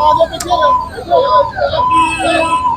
Oh, look at you.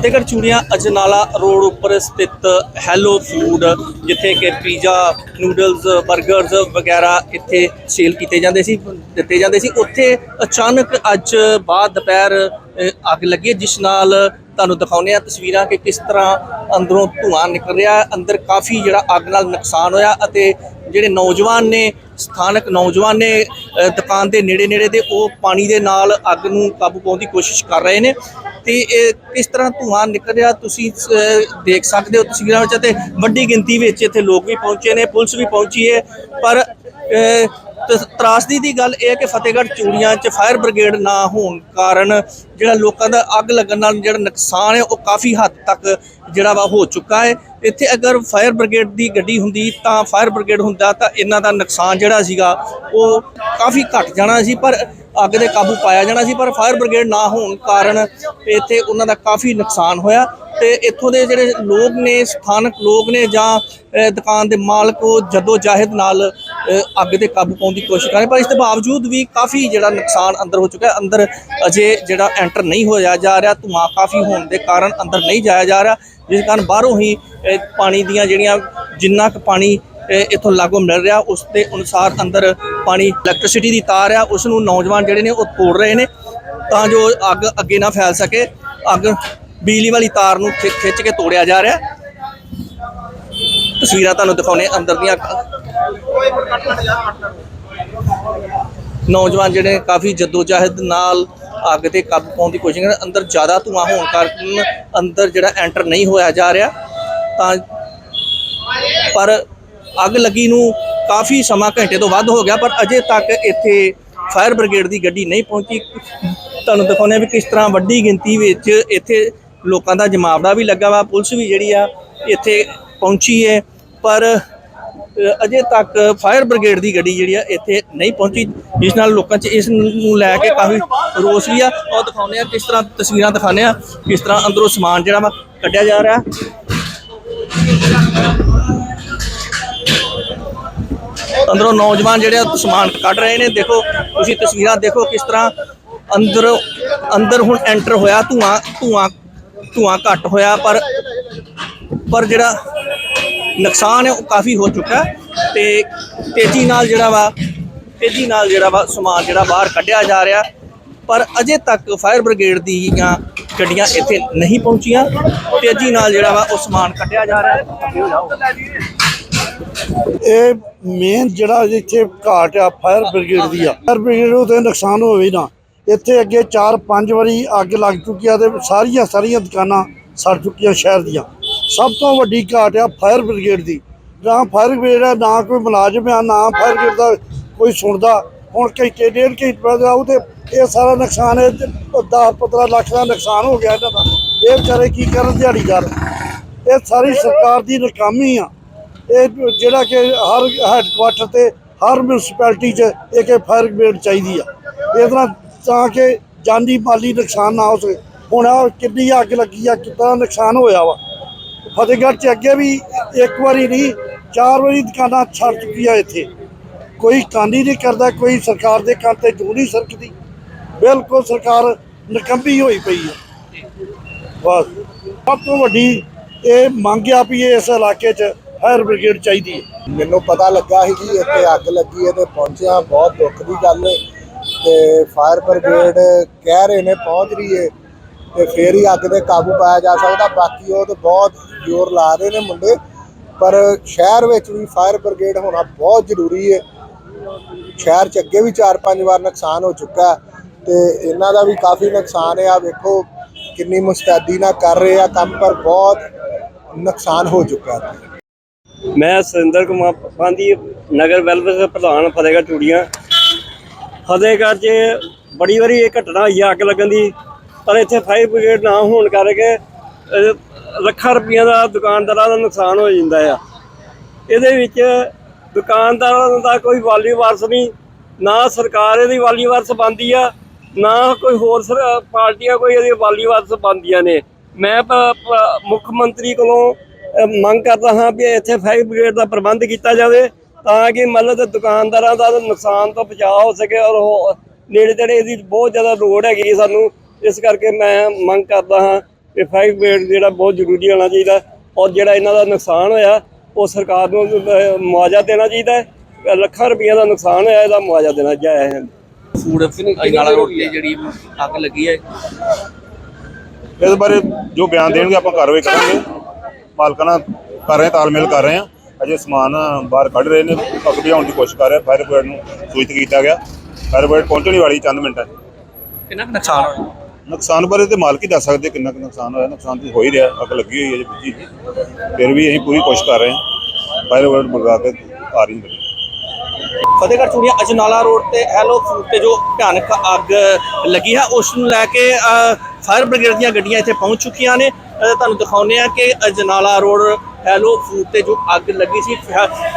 Fatehgarh Churian Ajnala road ਉੱਪਰ ਸਥਿਤ hello food ਜਿੱਥੇ ਕਿ ਪੀਜ਼ਾ ਨੂਡਲਸ 버ਗਰਸ ਵਗੈਰਾ ਇੱਥੇ ਸੇਲ ਕੀਤੇ ਜਾਂਦੇ ਸੀ, ਦਿੱਤੇ ਜਾਂਦੇ ਸੀ। ਉੱਥੇ ਅਚਾਨਕ ਅੱਜ ਬਾਅਦ ਦੁਪਹਿਰ ਅੱਗ ਲੱਗੀ ਜਿਸ ਨਾਲ ਤੁਹਾਨੂੰ ਦਿਖਾਉਂਦੇ ਆ ਤਸਵੀਰਾਂ ਕਿ ਕਿਸ ਤਰ੍ਹਾਂ ਅੰਦਰੋਂ ਧੂਆਂ ਨਿਕਲ ਰਿਹਾ ਅੰਦਰ ਕਾਫੀ ਜਿਹੜਾ ਅੱਗ ਨਾਲ ਨੁਕਸਾਨ ਹੋਇਆ ਅਤੇ ਜਿਹੜੇ ਨੌਜਵਾਨ ਨੇ, ਸਥਾਨਕ ਨੌਜਵਾਨ ਨੇ ਦੁਕਾਨ ਦੇ ਨੇੜੇ ਨੇੜੇ ਦੇ, ਉਹ ਪਾਣੀ ਦੇ ਨਾਲ ਅੱਗ ਨੂੰ ਕਾਬੂ ਪਾਉਣ ਦੀ ਕੋਸ਼ਿਸ਼ ਕਰ ਰਹੇ ਨੇ। ਤੇ ਇਹ ਕਿਸ ਤਰ੍ਹਾਂ ਧੂਆਂ ਨਿਕਲ ਰਿਹਾ ਤੁਸੀਂ ਦੇਖ ਸਕਦੇ ਹੋ ਤਸਵੀਰਾਂ ਵਿੱਚ ਅਤੇ ਵੱਡੀ ਗਿਣਤੀ ਵਿੱਚ ਇੱਥੇ ਲੋਕ ਵੀ ਪਹੁੰਚੇ ਨੇ, ਪੁਲਿਸ ਵੀ ਪਹੁੰਚੀ ਹੈ। ਪਰ ਤ- ਤਰਾਸਦੀ ਦੀ ਗੱਲ ਇਹ ਹੈ ਕਿ ਫਤਿਹਗੜ੍ਹ ਚੂੜੀਆਂ 'ਚ ਫਾਇਰ ਬ੍ਰਿਗੇਡ ਨਾ ਹੋਣ ਕਾਰਨ ਜਿਹੜਾ ਲੋਕਾਂ ਦਾ ਅੱਗ ਲੱਗਣ ਨਾਲ ਜਿਹੜਾ ਨੁਕਸਾਨ ਹੈ, ਉਹ ਕਾਫੀ ਹੱਦ ਤੱਕ ਜਿਹੜਾ ਵਾ ਹੋ ਚੁੱਕਾ ਹੈ। ਇੱਥੇ ਅਗਰ ਫਾਇਰ ਬ੍ਰਿਗੇਡ ਦੀ ਗੱਡੀ ਹੁੰਦੀ ਤਾਂ ਫਾਇਰ ਬ੍ਰਿਗੇਡ ਹੁੰਦਾ ਤਾਂ ਇਹਨਾਂ ਦਾ ਨੁਕਸਾਨ ਜਿਹੜਾ ਸੀਗਾ, ਉਹ ਕਾਫੀ ਘਟ ਜਾਣਾ ਸੀ, ਪਰ ਅੱਗ ਦੇ ਕਾਬੂ ਪਾਇਆ ਜਾਣਾ ਸੀ, ਪਰ ਫਾਇਰ ਬ੍ਰਿਗੇਡ ਨਾ ਹੋਣ ਕਾਰਨ ਇੱਥੇ ਉਹਨਾਂ ਦਾ ਕਾਫੀ ਨੁਕਸਾਨ ਹੋਇਆ। ਤੇ ਇੱਥੋਂ ਦੇ ਜਿਹੜੇ ਲੋਕ ਨੇ, ਸਥਾਨਕ ਲੋਕ ਨੇ ਜਾਂ ਦੁਕਾਨ ਦੇ ਮਾਲਕ ਉਹ ਜਦੋ ਜਾਹਿਦ ਨਾਲ ਅੱਗ 'ਤੇ ਕਾਬੂ ਪਾਉਣ ਦੀ ਕੋਸ਼ਿਸ਼ ਕਰ ਰਹੇ ਪਰ ਇਸ ਦੇ ਬਾਵਜੂਦ ਵੀ ਕਾਫੀ ਜਿਹੜਾ ਨੁਕਸਾਨ ਅੰਦਰ ਹੋ ਚੁੱਕਾ ਹੈ। ਅੰਦਰ ਅਜੇ ਜਿਹੜਾ ਐਂਟਰ ਨਹੀਂ ਹੋਇਆ ਜਾ ਰਿਹਾ ਧੂਆਂ ਕਾਫੀ ਹੋਣ ਦੇ ਕਾਰਨ ਅੰਦਰ ਨਹੀਂ ਜਾਇਆ ਜਾ ਰਿਹਾ ਜਿਸ ਕਾਰਨ ਬਾਹਰੋਂ ਹੀ ਪਾਣੀ ਦੀਆਂ ਜਿਹੜੀਆਂ ਜਿੰਨਾ ਕੁ ਪਾਣੀ ਅ, ਇੱਥੋਂ ਲਾਗੂ ਮਿਲ ਰਿਹਾ ਉਸ ਦੇ ਅਨੁਸਾਰ ਅੰਦਰ ਪਾਣੀ ਇਲੈਕਟ੍ਰਿਸਿਟੀ ਦੀ ਤਾਰ ਆ ਉਸ ਨੂੰ ਨੌਜਵਾਨ ਜਿਹੜੇ ਨੇ ਉਹ ਤੋੜ ਰਹੇ ਨੇ ਤਾਂ ਜੋ ਅੱਗ ਅੱਗੇ ਨਾ ਫੈਲ ਸਕੇ ਅੱਗ ਬਿਜਲੀ ਵਾਲੀ ਤਾਰ ਨੂੰ ਖਿ- ਖਿੱਚ ਕੇ ਤੋੜਿਆ ਜਾ ਰਿਹਾ। ਤਸਵੀਰਾਂ ਤੁਹਾਨੂੰ ਦਿਖਾਉਣੇ ਅੰਦਰ ਦੀਆਂ। ਨੌਜਵਾਨ ਜਿਹੜੇ ਕਾਫੀ ਜਦੋਜਹਿਦ ਨਾਲ ਅੱਗ ਤੇ ਕਾਬੂ ਪਾਉਣ ਦੀ ਕੋਸ਼ਿਸ਼ ਕਰ ਅੰਦਰ ਜ਼ਿਆਦਾ ਧੂਆਂ ਹੋਣ ਕਾਰਨ ਅੰਦਰ ਜਿਹੜਾ ਐਂਟਰ ਨਹੀਂ ਹੋਇਆ ਜਾ ਰਿਹਾ, ਤਾਂ ਪਰ ਅੱਗ ਲੱਗੀ ਨੂੰ ਕਾਫੀ ਸਮਾਂ ਘੰਟੇ ਤੋਂ ਵੱਧ ਹੋ ਗਿਆ, ਪਰ ਅਜੇ ਤੱਕ ਇੱਥੇ ਫਾਇਰ ਬ੍ਰਿਗੇਡ ਦੀ ਗੱਡੀ ਨਹੀਂ ਪਹੁੰਚੀ। ਤੁਹਾਨੂੰ ਦਿਖਾਉਂਦੇ ਹਾਂ ਵੀ ਕਿਸ ਤਰ੍ਹਾਂ ਵੱਡੀ ਗਿਣਤੀ ਵਿੱਚ ਇੱਥੇ ਲੋਕਾਂ ਦਾ ਜਮਾਵੜਾ ਵੀ ਲੱਗਾ ਵਾ। ਪੁਲਿਸ ਵੀ ਜਿਹੜੀ ਆ, ਇੱਥੇ ਪਹੁੰਚੀ ਹੈ, ਪਰ ਅਜੇ ਤੱਕ ਫਾਇਰ ਬ੍ਰਿਗੇਡ ਦੀ ਗੱਡੀ ਜਿਹੜੀ ਆ, ਇੱਥੇ ਨਹੀਂ ਪਹੁੰਚੀ, ਜਿਸ ਨਾਲ ਲੋਕਾਂ 'ਚ ਇਸ ਨੂੰ ਲੈ ਕੇ ਕਾਫੀ ਰੋਸ ਵੀ ਆ। ਉਹ ਦਿਖਾਉਂਦੇ ਆ ਕਿਸ ਤਰ੍ਹਾਂ ਤਸਵੀਰਾਂ ਦਿਖਾਉਂਦੇ ਆ, ਕਿਸ ਤਰ੍ਹਾਂ ਅੰਦਰੋਂ ਸਮਾਨ ਜਿਹੜਾ ਵਾ ਕੱਢਿਆ ਜਾ ਰਿਹਾ। ਅੰਦਰੋਂ ਨੌਜਵਾਨ ਜਿਹੜੇ ਆ, ਸਮਾਨ ਕੱਢ ਰਹੇ ਨੇ। ਦੇਖੋ, ਤੁਸੀਂ ਤਸਵੀਰਾਂ ਦੇਖੋ ਕਿਸ ਤਰ੍ਹਾਂ ਅੰਦਰ ਅੰਦਰ ਹੁਣ ਐਂਟਰ ਹੋਇਆ, ਧੂਆਂ ਧੂਆਂ ਧੂਆਂ ਘੱਟ ਹੋਇਆ, ਪਰ ਪਰ ਜਿਹੜਾ ਨੁਕਸਾਨ ਹੈ, ਉਹ ਕਾਫੀ ਹੋ ਚੁੱਕਾ ਹੈ ਤੇ ਤੇਜ਼ੀ ਨਾਲ ਜਿਹੜਾ ਵਾ, ਤੇਜ਼ੀ ਨਾਲ ਜਿਹੜਾ ਵਾ ਸਮਾਨ ਜਿਹੜਾ ਬਾਹਰ ਕੱਢਿਆ ਜਾ ਰਿਹਾ। ਪਰ ਅਜੇ ਤੱਕ ਫਾਇਰ ਬ੍ਰਿਗੇਡ ਦੀਆਂ ਗੱਡੀਆਂ ਇੱਥੇ ਨਹੀਂ ਪਹੁੰਚੀਆਂ। ਤੇਜ਼ੀ ਨਾਲ ਜਿਹੜਾ ਵਾ ਉਹ ਸਮਾਨ ਕੱਢਿਆ ਜਾ ਰਿਹਾ ਇਹ ਮੇਨ ਜਿਹੜਾ ਇੱਥੇ ਘਾਟ ਆ ਫਾਇਰ ਬ੍ਰਿਗੇਡ ਦੀ ਆ। ਫਾਇਰ ਬ੍ਰਿਗੇਡ ਨੂੰ ਤੇ ਨੁਕਸਾਨ ਹੋਵੇ ਨਾ, ਇੱਥੇ ਅੱਗੇ 4-5 ਵਾਰੀ ਅੱਗ ਲੱਗ ਚੁੱਕੀ ਆ ਤੇ ਸਾਰੀਆਂ ਸਾਰੀਆਂ ਦੁਕਾਨਾਂ ਸੜ ਚੁੱਕੀਆਂ ਸ਼ਹਿਰ ਦੀਆਂ। ਸਭ ਤੋਂ ਵੱਡੀ ਘਾਟ ਆ ਫਾਇਰ ਬ੍ਰਿਗੇਡ ਦੀ। ਨਾ ਫਾਇਰ ਬ੍ਰਿਗੇਡ ਆ, ਨਾ ਕੋਈ ਮੁਲਾਜ਼ਮ ਆ, ਨਾ ਫਾਇਰ ਬ੍ਰਿਗੇਡ ਦਾ ਕੋਈ ਸੁਣਦਾ। ਹੁਣ ਘੰਟੇ ਡੇਢ ਘੰਟੇ ਬਾਅਦ ਆਉ ਤੇ ਇਹ ਸਾਰਾ ਨੁਕਸਾਨ ਹੈ 10-15 ਲੱਖ ਦਾ ਨੁਕਸਾਨ ਹੋ ਗਿਆ ਇਹਨਾਂ ਦਾ। ਇਹ ਵਿਚਾਰੇ ਕੀ ਕਰਨ ਦਿਹਾੜੀਦਾਰ ਇਹ ਸਾਰੀ ਸਰਕਾਰ ਦੀ ਨਾਕਾਮੀ ਆ। ਇਹ ਜਿਹੜਾ ਕਿ ਹਰ ਹੈੱਡਕੁਆਟਰ ਤੇ, ਹਰ ਮਿਊਨਿਸਪੈਲਿਟੀ 'ਚ ਇੱਕ ਫਾਇਰ ਬ੍ਰਿਗੇਡ ਚਾਹੀਦੀ ਆ। ਇਸ ਤਰ੍ਹਾਂ ਤਾਂ ਕਿ ਜਾਨੀ ਮਾਲੀ ਨੁਕਸਾਨ ਨਾ ਹੋ ਸਕੇ। ਹੁਣ ਆਹ ਕਿੰਨੀ ਅੱਗ ਲੱਗੀ ਆ, ਕਿੰਨਾ ਨੁਕਸਾਨ ਹੋਇਆ ਵਾ। ਫਤਿਹਗੜ੍ਹ 'ਚ ਅੱਗੇ ਵੀ ਇੱਕ ਵਾਰੀ ਨਹੀਂ, ਚਾਰ ਵਾਰੀ ਦੁਕਾਨਾਂ ਛੱਡ ਚੁੱਕੀ ਆ ਇੱਥੇ। ਕੋਈ ਕਾਨੀ ਨਹੀਂ ਕਰਦਾ, ਕੋਈ ਸਰਕਾਰ ਦੇ ਕੰਨ ਤੇ ਜੂ ਨਹੀਂ ਸਰਕਦੀ। ਬਿਲਕੁਲ ਸਰਕਾਰ ਨਕੰਬੀ ਹੋਈ ਪਈ ਹੈ ਬਸ। ਸਭ ਤੋਂ ਵੱਡੀ ਇਹ ਮੰਗ ਆ ਵੀ ਇਸ ਇਲਾਕੇ 'ਚ ਫਾਇਰ ਬ੍ਰਿਗੇਡ ਚਾਹੀਦੀ ਹੈ ਮੈਨੂੰ ਪਤਾ ਲੱਗਾ ਸੀ ਕਿ ਇੱਥੇ ਅੱਗ ਲੱਗੀ ਹੈ ਤੇ ਪਹੁੰਚਿਆ, ਬਹੁਤ ਦੁੱਖ ਦੀ ਗੱਲ ਹੈ ਤੇ ਫਾਇਰ ਬ੍ਰਿਗੇਡ ਕਹਿ ਰਹੇ ਨੇ ਪਹੁੰਚ ਰਹੀ ਹੈ ਤੇ ਫੇਰ ਹੀ ਅੱਗ ਤੇ ਕਾਬੂ ਪਾਇਆ ਜਾ ਸਕਦਾ, ਬਾਕੀ ਉਹ ਤੇ ਬਹੁਤ ਜ਼ੋਰ ਲਾ ਰਹੇ ਨੇ ਮੁੰਡੇ। ਪਰ ਸ਼ਹਿਰ ਵਿੱਚ ਵੀ ਫਾਇਰ ਬ੍ਰਿਗੇਡ ਹੋਣਾ ਬਹੁਤ ਜ਼ਰੂਰੀ ਹੈ। ਸ਼ਹਿਰ ਚ ਅੱਗੇ ਵੀ 4-5 ਵਾਰ ਨੁਕਸਾਨ ਹੋ ਚੁੱਕਾ ਤੇ ਇਹਨਾਂ ਦਾ ਵੀ ਕਾਫੀ ਨੁਕਸਾਨ ਹੈ। ਆ ਵੇਖੋ ਕਿੰਨੀ ਮੁਸਤੈਦੀ ਨਾਲ ਕਰ ਰਹੇ ਆ ਕੰਮ, ਪਰ ਬਹੁਤ ਨੁਕਸਾਨ ਹੋ ਚੁੱਕਾ ਹੈ। ਮੈਂ ਸੁਰਿੰਦਰ ਕੁਮਾਰ ਪਾਂਦੀ ਨਗਰ ਵੈਲਫੇਅਰ ਪ੍ਰਧਾਨ, ਫਤਿਹਗੜ੍ਹ ਚੂੜੀਆਂ। ਫਤਿਹਗੜ੍ਹ 'ਚ ਬੜੀ ਵਾਰੀ ਇਹ ਘਟਨਾ ਹੋਈ ਆ, ਅੱਗ ਲੱਗਣ ਦੀ। ਪਰ ਇੱਥੇ ਫਾਇਰ ਬ੍ਰਿਗੇਡ ਨਾ ਹੋਣ ਕਰਕੇ ਲੱਖਾਂ ਰੁਪਈਆ ਦਾ ਦੁਕਾਨਦਾਰਾਂ ਦਾ ਨੁਕਸਾਨ ਹੋ ਜਾਂਦਾ ਆ। ਇਹਦੇ ਵਿੱਚ ਦੁਕਾਨਦਾਰਾਂ ਦਾ ਕੋਈ ਵਾਲੀ ਵਾਰਸ ਨਹੀਂ, ਨਾ ਸਰਕਾਰ ਇਹਦੀ ਵਾਲੀ ਵਾਰਸ ਬੰਦੀ ਆ, ਨਾ ਕੋਈ ਹੋਰ ਸਰ- ਪਾਰਟੀਆਂ ਕੋਈ ਇਹਦੀ ਵਾਲੀ ਵਾਰਸ ਬੰਦੀਆਂ ਨੇ। ਮੈਂ ਮੁੱਖ ਮੰਤਰੀ ਕੋਲੋਂ ਮੰਗ ਕਰਦਾ ਹਾਂ ਵੀ ਇੱਥੇ ਫਾਇਰ ਬ੍ਰਿਗੇਡ ਦਾ ਪ੍ਰਬੰਧ ਕੀਤਾ ਜਾਵੇ, ਤਾਂ ਕਿ ਮਤਲਬ ਦੁਕਾਨਦਾਰਾਂ ਦਾ ਨੁਕਸਾਨ ਤੋਂ ਬਚਾਅ ਹੋ ਸਕੇ ਔਰ ਉਹ ਨੇੜੇ ਤੇੜੇ ਇਹਦੀ ਬਹੁਤ ਜ਼ਿਆਦਾ ਲੋੜ ਹੈਗੀ ਹੈ ਸਾਨੂੰ, ਇਸ ਕਰਕੇ ਮੈਂ ਮੰਗ ਕਰਦਾ ਹਾਂ ਕਿ ਫਾਇਰ ਬ੍ਰਿਗੇਡ ਜਿਹੜਾ ਬਹੁਤ ਜ਼ਰੂਰੀ ਹੋਣਾ ਚਾਹੀਦਾ ਔਰ ਜਿਹੜਾ ਇਹਨਾਂ ਦਾ ਨੁਕਸਾਨ ਹੋਇਆ ਉਹ ਸਰਕਾਰ ਨੂੰ ਮੁਆਵਜ਼ਾ ਦੇਣਾ ਚਾਹੀਦਾ ਹੈ। ਲੱਖਾਂ ਰੁਪਈਆ ਦਾ ਨੁਕਸਾਨ ਹੋਇਆ ਇਹਦਾ ਮੁਆਵਜ਼ਾ ਦੇਣਾ ਚਾਹੀਦਾ ਹੈ। ਫੂਡ ਅਜਨਾਲਾ ਰੋਡ ਤੇ ਜਿਹੜੀ ਅੱਗ ਲੱਗੀ ਹੈ। ਇਸ ਬਾਰੇ ਜੋ ਬਿਆਨ ਦੇਣਗੇ ਆਪਾਂ ਕਾਰਵਾਈ ਕਰਾਂਗੇ। ਮਾਲਕਾਂ ਨਾਲ ਕਰ ਰਹੇ ਤਾਲਮੇਲ ਕਰ ਰਹੇ ਹਾਂ। ਅਜੇ ਸਮਾਨ ਬਾਹਰ ਕੱਢ ਰਹੇ ਨੇ ਅੱਗ ਬੁਝਾਉਣ ਦੀ ਕੋਸ਼ਿਸ਼ ਕਰ ਰਹੇ ਫਾਇਰ ਬ੍ਰਿਗੇਡ ਨੂੰ ਸੂਚਿਤ ਕੀਤਾ ਗਿਆ। ਫਾਇਰ ਬ੍ਰਿਗੇਡ ਪਹੁੰਚਣ ਵਾਲੀ ਚੰਦ ਮਿੰਟਾਂ ਕਿੰਨਾ ਨੁਕਸਾਨ ਹੋਇਆ? ਨੁਕਸਾਨ ਬਾਰੇ ਤੇ ਮਾਲਕ ਹੀ ਦੱਸ ਸਕਦੇ ਕਿੰਨਾ ਕੁ ਨੁਕਸਾਨ ਹੋਇਆ। ਨੁਕਸਾਨ ਤਾਂ ਹੋ ਹੀ ਰਿਹਾ, ਅੱਗ ਲੱਗੀ ਹੋਈ ਹੈ ਜੀ ਜੀ ਫਿਰ ਵੀ ਅਸੀਂ ਪੂਰੀ ਕੋਸ਼ਿਸ਼ ਕਰ ਰਹੇ ਹਾਂ। ਫਾਇਰ ਬ੍ਰਿਗੇਡ ਮੰਗਾ ਕੇ ਆ ਰਹੀ ਹੈ। ਫਤਿਹਗੜ੍ਹ ਚੂੜੀਆਂ ਅਜਨਾਲਾ ਰੋਡ ਤੇ ਹੈਲੋ ਫੂਡ ਤੇ ਜੋ ਭਿਆਨਕ ਅੱਗ ਲੱਗੀ ਹੈ, ਉਸ ਨੂੰ ਲੈ ਕੇ ਫਾਇਰ ਬ੍ਰਿਗੇਡ ਦੀਆਂ ਗੱਡੀਆਂ ਇੱਥੇ ਪਹੁੰਚ ਚੁੱਕੀਆਂ ਨੇ। ਤੁਹਾਨੂੰ ਦਿਖਾਉਂਦੇ ਆ ਕਿ ਅਜਨਾਲਾ ਰੋਡ ਹੈਲੋ ਫੂਡ ਤੇ ਜੋ ਅੱਗ ਲੱਗੀ ਸੀ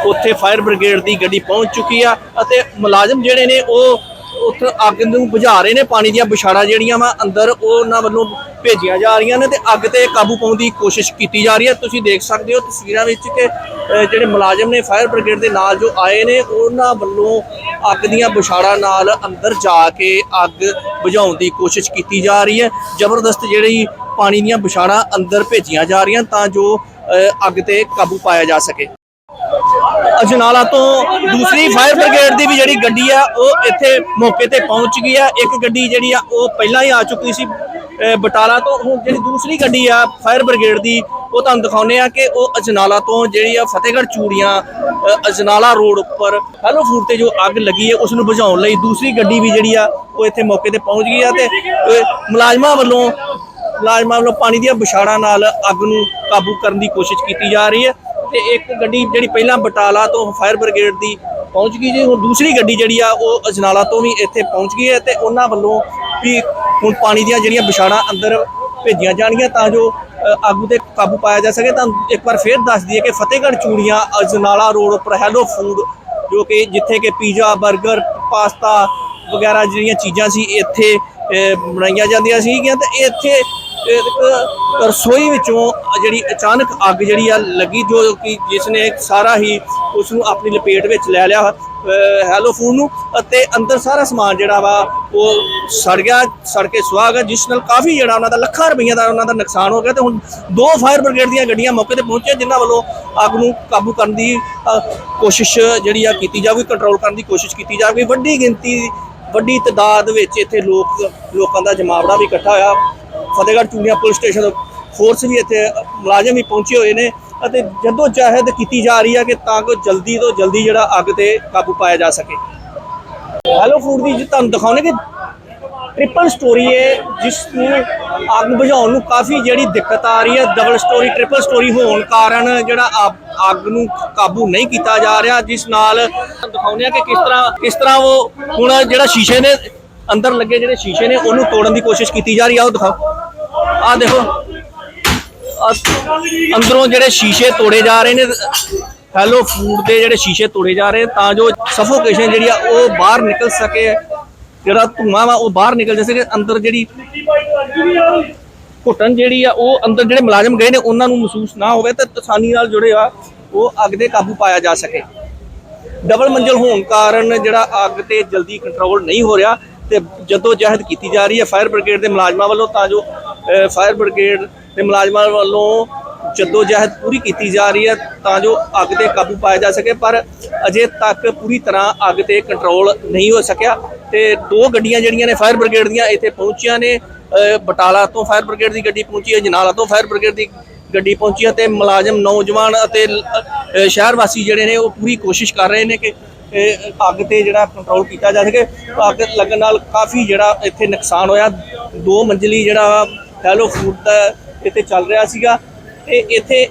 ਉੱਥੇ ਫਾਇਰ ਬ੍ਰਿਗੇਡ ਦੀ ਗੱਡੀ ਪਹੁੰਚ ਚੁੱਕੀ ਆ ਅਤੇ ਮੁਲਾਜ਼ਮ ਜਿਹੜੇ ਨੇ ਉਹ ਉੱਥੇ ਅੱਗ ਨੂੰ ਬੁਝਾ ਰਹੇ ਨੇ, ਪਾਣੀ ਦੀਆਂ ਵਿਛਾੜਾਂ ਜਿਹੜੀਆਂ ਵਾ ਅੰਦਰ ਉਹ ਉਹਨਾਂ ਵੱਲੋਂ ਭੇਜੀਆਂ ਜਾ ਰਹੀਆਂ ਨੇ ਤੇ ਅੱਗ ਤੇ ਕਾਬੂ ਪਾਉਣ ਦੀ ਕੋਸ਼ਿਸ਼ ਕੀਤੀ ਜਾ ਰਹੀ ਹੈ। ਤੁਸੀਂ ਦੇਖ ਸਕਦੇ ਹੋ ਤਸਵੀਰਾਂ ਵਿੱਚ ਕਿ ਜਿਹੜੇ ਮੁਲਾਜ਼ਮ ਨੇ ਫਾਇਰ ਬ੍ਰਿਗੇਡ ਦੇ ਨਾਲ ਜੋ ਆਏ ਨੇ, ਉਹਨਾਂ ਵੱਲੋਂ ਅੱਗ ਦੀਆਂ ਵਿਛਾੜਾਂ ਨਾਲ ਅੰਦਰ ਜਾ ਕੇ ਅੱਗ ਬੁਝਾਉਣ ਦੀ ਕੋਸ਼ਿਸ਼ ਕੀਤੀ ਜਾ ਰਹੀ ਹੈ। ਜ਼ਬਰਦਸਤ ਜਿਹੜੀ ਪਾਣੀ ਦੀਆਂ ਵਿਛਾੜਾਂ ਅੰਦਰ ਭੇਜੀਆਂ ਜਾ ਰਹੀਆਂ ਤਾਂ ਜੋ ਅੱਗ ਤੇ ਕਾਬੂ ਪਾਇਆ ਜਾ ਸਕੇ। ਅਜਨਾਲਾ ਤੋਂ ਦੂਸਰੀ ਫਾਇਰ ਬ੍ਰਿਗੇਡ ਦੀ ਵੀ ਜਿਹੜੀ ਗੱਡੀ ਆ, ਉਹ ਇੱਥੇ ਮੌਕੇ ਤੇ ਪਹੁੰਚ ਗਈ ਆ। ਇੱਕ ਗੱਡੀ ਜਿਹੜੀ ਆ, ਉਹ ਪਹਿਲਾਂ ਹੀ ਆ ਚੁੱਕੀ ਸੀ ਬਟਾਲਾ ਤੋਂ। ਹੁਣ ਜਿਹੜੀ ਦੂਸਰੀ ਗੱਡੀ ਆ, ਫਾਇਰ ਬ੍ਰਿਗੇਡ ਦੀ, ਉਹ ਤੁਹਾਨੂੰ ਦਿਖਾਉਂਦੇ ਆ ਕਿ ਉਹ ਅਜਨਾਲਾ ਤੋਂ ਜਿਹੜੀ ਆ, ਫਤਿਹਗੜ੍ਹ ਚੂੜੀਆਂ ਅਜਨਾਲਾ ਰੋਡ ਉੱਪਰ ਹੈਲੋ ਫੂਡ ਤੇ ਜੋ ਅੱਗ ਲੱਗੀ ਹੈ ਉਸ ਨੂੰ ਬੁਝਾਉਣ ਲਈ ਦੂਸਰੀ ਗੱਡੀ ਵੀ ਜਿਹੜੀ ਆ, ਉਹ ਇੱਥੇ ਮੌਕੇ ਤੇ ਪਹੁੰਚ ਗਈ ਆ ਤੇ ਮੁਲਾਜ਼ਮਾਂ ਵੱਲੋਂ ਮੁਲਾਜ਼ਮਾਂ ਵੱਲੋਂ ਪਾਣੀ ਦੀਆਂ ਵਿਛਾੜਾਂ ਨਾਲ ਅੱਗ ਨੂੰ ਕਾਬੂ ਕਰਨ ਦੀ ਕੋਸ਼ਿਸ਼ ਕੀਤੀ ਜਾ ਰਹੀ ਹੈ ਤੇ ਇੱਕ ਗੱਡੀ ਜਿਹੜੀ ਪਹਿਲਾਂ ਬਟਾਲਾ ਤੋਂ ਫਾਇਰ ਬ੍ਰਿਗੇਡ ਦੀ ਪਹੁੰਚ ਗਈ ਜੀ ਹੁਣ ਦੂਸਰੀ ਗੱਡੀ ਜਿਹੜੀ ਆ ਉਹ ਅਜਨਾਲਾ ਤੋਂ ਵੀ ਇੱਥੇ ਪਹੁੰਚ ਗਈ ਹੈ ਤੇ ਉਹਨਾਂ ਵੱਲੋਂ ਵੀ ਹੁਣ ਪਾਣੀ ਦੀਆਂ ਜਿਹੜੀਆਂ ਵਿਛਾੜਾਂ ਅੰਦਰ ਭੇਜੀਆਂ ਜਾਣਗੀਆਂ ਤਾਂ ਜੋ ਅ, ਅੱਗ ਤੇ ਕਾਬੂ ਪਾਇਆ ਜਾ ਸਕੇ। ਤਾਂ ਇੱਕ ਵਾਰ ਫੇਰ ਦੱਸ ਦਈਏ ਕਿ ਫਤਿਹਗੜ੍ਹ ਚੂੜੀਆਂ ਅਜਨਾਲਾ ਰੋਡ ਉੱਪਰ ਹੈਲੋ ਫੂਡ ਜੋ ਕਿ ਜਿੱਥੇ ਕਿ ਪੀਜ਼ਾ 버ਗਰ ਪਾਸਤਾ ਵਗੈਰਾ ਜਿਹੜੀਆਂ ਚੀਜ਼ਾਂ ਸੀ ਇੱਥੇ ਬਣਾਈਆਂ ਜਾਂਦੀਆਂ ਸੀਗੀਆਂ ਤੇ ਇੱਥੇ ਰਸੋਈ ਵਿੱਚੋਂ ਜਿਹੜੀ ਅਚਾਨਕ ਅੱਗ ਜਿਹੜੀ ਆ ਲੱਗੀ, ਜੋ ਕਿ ਜਿਸ ਨੇ ਸਾਰਾ ਹੀ ਉਸ ਨੂੰ ਆਪਣੀ ਲਪੇਟ ਵਿੱਚ ਲੈ ਲਿਆ, ਅਹ, ਹੈਲੋ ਫੂਡ ਨੂੰ, ਅਤੇ ਅੰਦਰ ਸਾਰਾ ਸਮਾਨ ਜਿਹੜਾ ਵਾ, ਉਹ ਸੜ ਗਿਆ, ਸੜ ਕੇ ਸੁਆਹ ਗਿਆ, ਜਿਸ ਨਾਲ ਕਾਫੀ ਜਿਹੜਾ ਉਹਨਾਂ ਦਾ ਲੱਖਾਂ ਰੁਪਈਆ ਦਾ ਉਹਨਾਂ ਦਾ ਨੁਕਸਾਨ ਹੋ ਗਿਆ, ਤੇ ਹੁਣ ਦੋ ਫਾਇਰ ਬ੍ਰਿਗੇਡ ਦੀਆਂ ਗੱਡੀਆਂ ਮੌਕੇ ਤੇ ਪਹੁੰਚੀਆਂ, ਜਿਨ੍ਹਾਂ ਵੱਲੋਂ ਅੱਗ ਨੂੰ ਕਾਬੂ ਕਰਨ ਦੀ ਕੋਸ਼ਿਸ਼ ਜਿਹੜੀ ਆ ਕੀਤੀ ਜਾਊਗੀ ਕੰਟਰੋਲ ਕਰਨ ਦੀ ਕੋਸ਼ਿਸ਼ ਕੀਤੀ ਜਾਊਗੀ। ਵੱਡੀ ਗਿਣਤੀ, ਵੱਡੀ ਤਦਾਦ ਵਿੱਚ ਇੱਥੇ ਲੋਕ, ਲੋਕਾਂ ਦਾ ਜਮਾਵੜਾ ਵੀ ਇਕੱਠਾ ਹੋਇਆ। Fatehgarh Churian police station force ਵੀ ਇੱਥੇ, ਮੁਲਾਜ਼ਮ ਵੀ ਪਹੁੰਚੇ ਹੋਏ ਨੇ ਅਤੇ ਜਦੋਂ ਚਾਹਦ ਕੀਤੀ ਜਾ ਰਹੀ ਹੈ ਕਿ ਤਾਂ ਕਿ ਜਲਦੀ ਤੋਂ ਜਲਦੀ ਜਿਹੜਾ ਅੱਗ ਤੇ ਕਾਬੂ ਪਾਇਆ ਜਾ ਸਕੇ। ਹੈਲੋ ਫੂਡ ਦੀ ਜੇ ਤੁਹਾਨੂੰ ਦਿਖਾਉਣੇ ਕਿ ਟ੍ਰਿਪਲ ਸਟੋਰੀ ਹੈ, ਜਿਸ ਨੂੰ ਅੱਗ ਬੁਝਾਉਣ ਨੂੰ ਕਾਫੀ ਜਿਹੜੀ ਦਿੱਕਤ ਆ ਰਹੀ ਹੈ। ਡਬਲ ਸਟੋਰੀ ਟ੍ਰਿਪਲ ਸਟੋਰੀ ਹੋਣ ਕਾਰਨ ਜਿਹੜਾ ਅੱਗ- ਅੱਗ ਨੂੰ ਕਾਬੂ ਨਹੀਂ ਕੀਤਾ ਜਾ ਰਿਹਾ, ਜਿਸ ਨਾਲ ਦਿਖਾਉਂਦੇ ਆ ਕਿ ਕਿਸ ਤਰ੍ਹਾਂ ਕਿਸ ਤਰ੍ਹਾਂ ਉਹ ਹੁਣ ਜਿਹੜਾ ਸ਼ੀਸ਼ੇ ਨੇ, ਅੰਦਰ ਲੱਗੇ ਜਿਹੜੇ ਸ਼ੀਸ਼ੇ ਨੇ, ਉਹਨੂੰ ਤੋੜਨ ਦੀ ਕੋਸ਼ਿਸ਼ ਕੀਤੀ ਜਾ ਰਹੀ ਆ। ਉਹ ਦਿਖਾਓ। ਆਹ ਦੇਖੋ। ਅ ਅੰਦਰੋਂ ਜਿਹੜੇ ਸ਼ੀਸ਼ੇ ਤੋੜੇ ਜਾ ਰਹੇ ਨੇ ਹੈਲੋ ਫੂਡ ਦੇ ਜਿਹੜੇ ਸ਼ੀਸ਼ੇ ਤੋੜੇ ਜਾ ਰਹੇ ਨੇ, ਤਾਂ ਜੋ ਸਫੋਕੇਸ਼ਨ ਜਿਹੜੀ ਆ, ਉਹ ਬਾਹਰ ਨਿਕਲ ਸਕੇ। ਜਿਹੜਾ ਧੂੰਆਂ ਵਾ, ਉਹ ਬਾਹਰ ਨਿਕਲ ਜਾ ਸਕੇ। ਅੰਦਰ ਜਿਹੜੀ ਘੁੱਟਣ ਜਿਹੜੀ ਆ, ਉਹ ਅੰਦਰ ਜਿਹੜੇ ਮੁਲਾਜ਼ਮ ਗਏ ਨੇ, ਉਹਨਾਂ ਨੂੰ ਮਹਿਸੂਸ ਨਾ ਹੋਵੇ ਤੇ ਆਸਾਨੀ ਨਾਲ ਜਿਹੜੇ ਆ, ਉਹ ਅੱਗ ਦੇ ਕਾਬੂ ਪਾਇਆ ਜਾ ਸਕੇ। ਡਬਲ ਮੰਜ਼ਲ ਹੋਣ ਕਾਰਨ ਜਿਹੜਾ ਅੱਗ ਤੇ ਜਲਦੀ ਕੰਟਰੋਲ ਨਹੀਂ ਹੋ ਰਿਹਾ। ਤੇ ਜਦੋਂ ਜਹਿਦ ਕੀਤੀ ਜਾ ਰਹੀ ਹੈ ਫਾਇਰ ਬ੍ਰਿਗੇਡ ਦੇ ਮੁਲਾਜ਼ਮਾਂ ਵੱਲੋਂ, ਤਾਂ ਜੋ ਫਾਇਰ ਬ੍ਰਿਗੇਡ ਦੇ ਮੁਲਾਜ਼ਮਾਂ ਵੱਲੋਂ ਜਦੋਂ ਜਹਿਦ ਪੂਰੀ ਕੀਤੀ ਜਾ ਰਹੀ ਹੈ, ਤਾਂ ਜੋ ਅੱਗ ਤੇ ਕਾਬੂ ਪਾਇਆ ਜਾ ਸਕੇ, ਪਰ ਅਜੇ ਤੱਕ ਪੂਰੀ ਤਰ੍ਹਾਂ ਅੱਗ ਤੇ ਕੰਟਰੋਲ ਨਹੀਂ ਹੋ ਸਕਿਆ। ਤੇ ਦੋ ਗੱਡੀਆਂ ਜਿਹੜੀਆਂ ਨੇ ਫਾਇਰ ਬ੍ਰਿਗੇਡ ਦੀਆਂ ਇੱਥੇ ਪਹੁੰਚੀਆਂ ਨੇ ਬਟਾਲਾ ਤੋਂ ਫਾਇਰ ਬ੍ਰਿਗੇਡ ਦੀ ਗੱਡੀ ਪਹੁੰਚੀ ਹੈ, ਜਨਾਲਾ ਤੋਂ ਫਾਇਰ ਬ੍ਰਿਗੇਡ ਦੀ ਗੱਡੀ ਪਹੁੰਚੀ ਹੈ, ਤੇ ਮੁਲਾਜ਼ਮ, ਨੌਜਵਾਨ ਅਤੇ ਸ਼ਹਿਰ ਵਾਸੀ ਜਿਹੜੇ ਨੇ, ਉਹ ਪੂਰੀ ਕੋਸ਼ਿਸ਼ ਕਰ ਰਹੇ ਨੇ ਕਿ ਇਹ ਅੱਗ ਤੇ ਜਿਹੜਾ ਕੰਟਰੋਲ ਕੀਤਾ ਜਾ ਸਕੇ। ਅੱਗ ਲੱਗਣ ਨਾਲ ਕਾਫੀ ਜਿਹੜਾ ਇੱਥੇ ਨੁਕਸਾਨ ਹੋਇਆ। ਦੋ ਮੰਜ਼ਲੀ ਜਿਹੜਾ ਹੈਲੋ ਫੂਡ ਦਾ ਇੱਥੇ ਚੱਲ ਰਿਹਾ ਸੀਗਾ। ਤੇ ਇੱਥੇ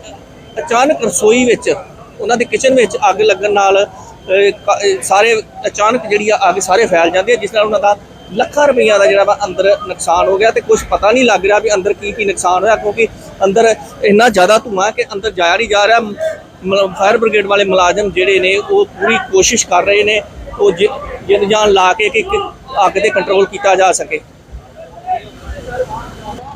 ਅਚਾਨਕ ਰਸੋਈ ਵਿੱਚ, ਉਹਨਾਂ ਦੇ ਕਿਚਨ ਵਿੱਚ ਅੱਗ ਲੱਗਣ ਨਾਲ ਸਾਰੇ ਅਚਾਨਕ ਜਿਹੜੀ ਆ ਅੱਗ ਸਾਰੇ ਫੈਲ ਜਾਂਦੀ ਹੈ, ਜਿਸ ਨਾਲ ਉਹਨਾਂ ਦਾ ਲੱਖਾਂ ਰੁਪਈਆ ਦਾ ਜਿਹੜਾ ਵਾ ਅੰਦਰ ਨੁਕਸਾਨ ਹੋ ਗਿਆ ਤੇ ਕੁਝ ਪਤਾ ਨਹੀਂ ਲੱਗ ਰਿਹਾ ਵੀ ਅੰਦਰ ਕੀ ਕੀ ਨੁਕਸਾਨ ਹੋਇਆ, ਕਿਉਂਕਿ ਅੰਦਰ ਇੰਨਾ ਜ਼ਿਆਦਾ ਧੂੰਆਂ ਕਿ ਅੰਦਰ ਜਾਇਆ ਨਹੀਂ ਜਾ ਰਿਹਾ। ਫਾਇਰ ਬ੍ਰਿਗੇਡ ਵਾਲੇ ਮੁਲਾਜ਼ਮ ਜਿਹੜੇ ਨੇ, ਉਹ ਪੂਰੀ ਕੋਸ਼ਿਸ਼ ਕਰ ਰਹੇ ਨੇ, ਉਹ ਜਿ- ਜਾਨ ਲਾ ਕੇ ਕਿ ਕਿ ਅੱਗ ਤੇ ਕੰਟਰੋਲ ਕੀਤਾ ਜਾ ਸਕੇ।